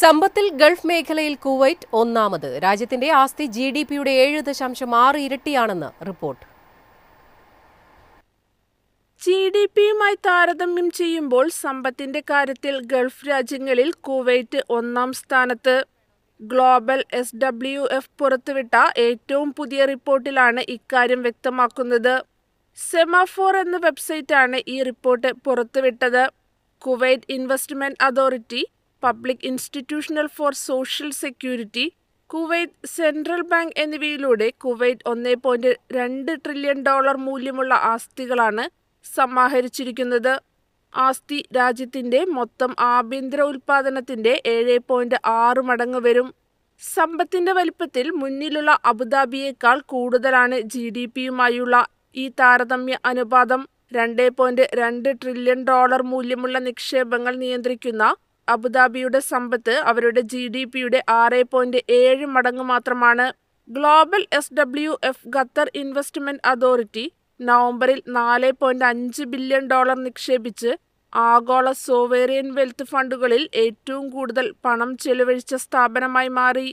സമ്പത്തിൽ ഗൾഫ് മേഖലയിൽ കുവൈറ്റ് ഒന്നാമത്. രാജ്യത്തിന്റെ ആസ്തി ജി ഡി പിയുടെ ഏഴ് ദശാംശം ആറ് ഇരട്ടിയാണെന്ന് റിപ്പോർട്ട്. ജി ഡി പിയുമായി താരതമ്യം ചെയ്യുമ്പോൾ സമ്പത്തിന്റെ കാര്യത്തിൽ ഗൾഫ് രാജ്യങ്ങളിൽ കുവൈറ്റ് ഒന്നാം സ്ഥാനത്ത്. ഗ്ലോബൽ എസ് ഡബ്ല്യു എഫ് പുറത്തുവിട്ട ഏറ്റവും പുതിയ റിപ്പോർട്ടിലാണ് ഇക്കാര്യം വ്യക്തമാക്കുന്നത്. സെമാഫോർ എന്ന വെബ്സൈറ്റാണ് ഈ റിപ്പോർട്ട് പുറത്തുവിട്ടത്. Kuwait investment authority public institutional for social security Kuwait central bank എന്നിവയിലൂടെ കുവൈറ്റ് ഒന്നേ പോയിന്റ് രണ്ട് ട്രില്യൺ ഡോളർ മൂല്യമുള്ള ആസ്തികളാണ് സമാഹരിച്ചിരിക്കുന്നത്. ആസ്തി രാജ്യത്തിന്റെ മൊത്തം ആഭ്യന്തര ഉൽപാദനത്തിന്റെ ഏഴ് പോയിന്റ് ആറ് മടങ്ങ് വരും. സമ്പത്തിന്റെ വലിപ്പത്തിൽ മുന്നിലുള്ള അബുദാബിയേക്കാൾ കൂടുതലാണ് ജി ഡി പിയുമായുള്ള ഈ താരതമ്യ അനുപാതം. രണ്ട് പോയിന്റ് രണ്ട് ട്രില്യൺ ഡോളർ മൂല്യമുള്ള നിക്ഷേപങ്ങൾ നിയന്ത്രിക്കുന്ന അബുദാബിയുടെ സമ്പത്ത് അവരുടെ ജി ഡി പിയുടെ ആറ് പോയിന്റ് ഏഴ് മടങ്ങ് മാത്രമാണ്. Global S W F Qatar investment authority നവംബറിൽ നാല് പോയിന്റ് അഞ്ച് ബില്യൺ ഡോളർ നിക്ഷേപിച്ച് ആഗോള സോവേറിയൻ വെൽത്ത് ഫണ്ടുകളിൽ ഏറ്റവും കൂടുതൽ പണം ചെലവഴിച്ച സ്ഥാപനമായി മാറി.